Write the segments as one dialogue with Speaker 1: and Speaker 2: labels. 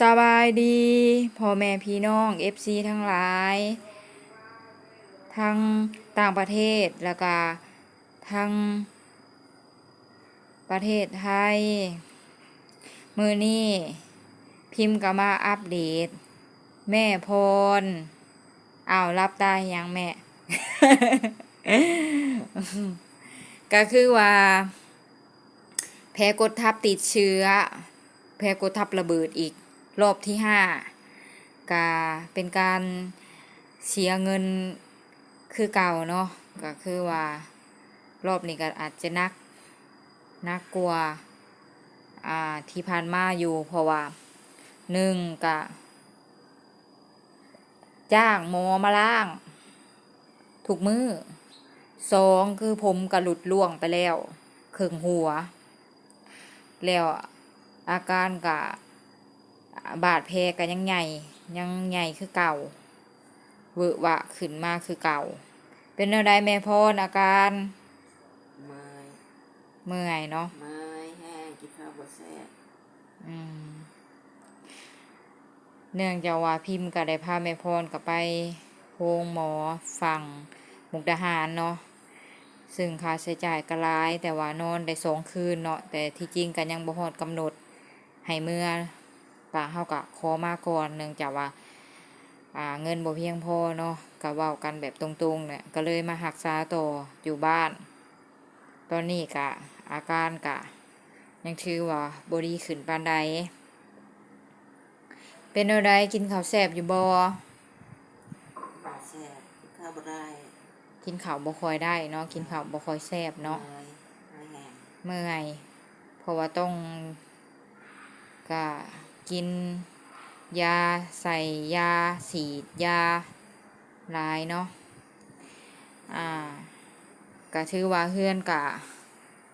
Speaker 1: สบายดีพ่อแม่พี่น้อง FC ทั้งหลาย ทั้งต่างประเทศแล้วก็ทั้งประเทศไทย มือนี้พิมพ์ก็มาอัปเดต แม่พรอ้าวรับตายังแม่ ก็คือว่า แพ้กดทับติดเชื้อ แพ้กดทับระเบิดอีก รอบที่ห้ากาเป็นการเสียเงินคือเก่าเนาะก็คือว่ารอบนี้ก็อาจจะนักนักกลัวอ่าที่ผ่านมาอยู่เพราะว่าหนึ่งกะจ้างหมอมาล่างถูกมือสองคือผมกระหลุดล่วงไปแล้วครึ่งหัว แล้วอาการกะ บาดแผลก็ยังใหญ่ยังใหญ่คือเก่าเวอะหวะขึ้นมาคือเก่า เป็นแนวใดแม่พรอาการ
Speaker 2: เมื่อย
Speaker 1: เมื่อยเนาะ
Speaker 2: เมื่อยแห้งกินข้าวบดแซ่บ
Speaker 1: อืมเนื่องจากว่าพิมพ์ก็ได้พาแม่พรกับไปโรงหมอฝั่งมุกดาหารเนาะซึ่งค่าใช้จ่ายก็หลาย แต่ว่านอนได้สองคืนเนาะแต่ที่จริงก็ยังบ่ฮอดกำหนดให้เมื่อ ก็เฮาก็ขอมาก่อนเนื่องจากว่าอ่าเงินบ่เพียงพอเนาะก็เว้ากันแบบตรงๆเนี่ยก็เลยมารักษาต่ออยู่บ้าน ตอนนี้ก็อาการก็ยังถือว่าบ่ดีขึ้นปานใดเป็นอะไรกินข้าวแซ่บอยู่บ่
Speaker 2: บดแซ่บกินข้าวบดได้
Speaker 1: กินข้าวบ่ค่อยได้เนาะกินข้าวบ่ค่อยแซ่บเนาะ
Speaker 2: เมื่อยเมื่อยแห้ง
Speaker 1: เมื่อยเพราะว่าต้องก็ กิน ยาใส่ยาสีดยาหลายเนาะอ่าก็ถือว่าเฮือนกะ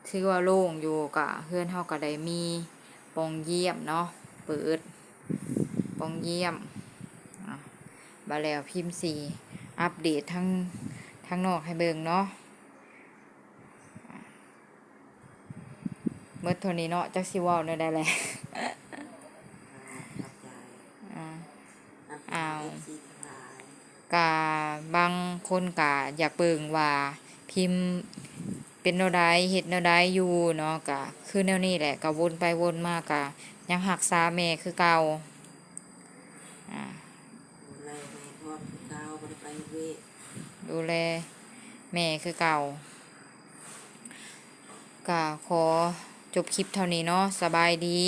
Speaker 1: ถือว่าโล่งอยู่กะเฮือนเฮาก็ได้มีปองเยี่ยมเนาะเปิดปองเยี่ยมอะบาแล้วพิมพ์สีอัปเดตทั้งทั้งนอกให้เบิ่งเนาะเมื่อเทนี้เนาะจักสิว้าเนาะได้แหละ
Speaker 2: ขับใจ
Speaker 1: อ่า
Speaker 2: น้ำ
Speaker 1: อ้าว
Speaker 2: เอฟซีทั้งหลาย
Speaker 1: กาบางคนกาอยากเบิ่งว่าพิมพ์เป็นแนวใดเฮ็ดแนวใดอยู่เนาะกะคือแนวนี้แหละก็วนไปวนมากกะยังหักษาแม่คือเก่าอ่า
Speaker 2: ดูแลแม่คือเก้าบไดไปเวท
Speaker 1: ดูแลแม่คือเก่าก็ขอจบคลิปเท่านี้เนาะสบายดี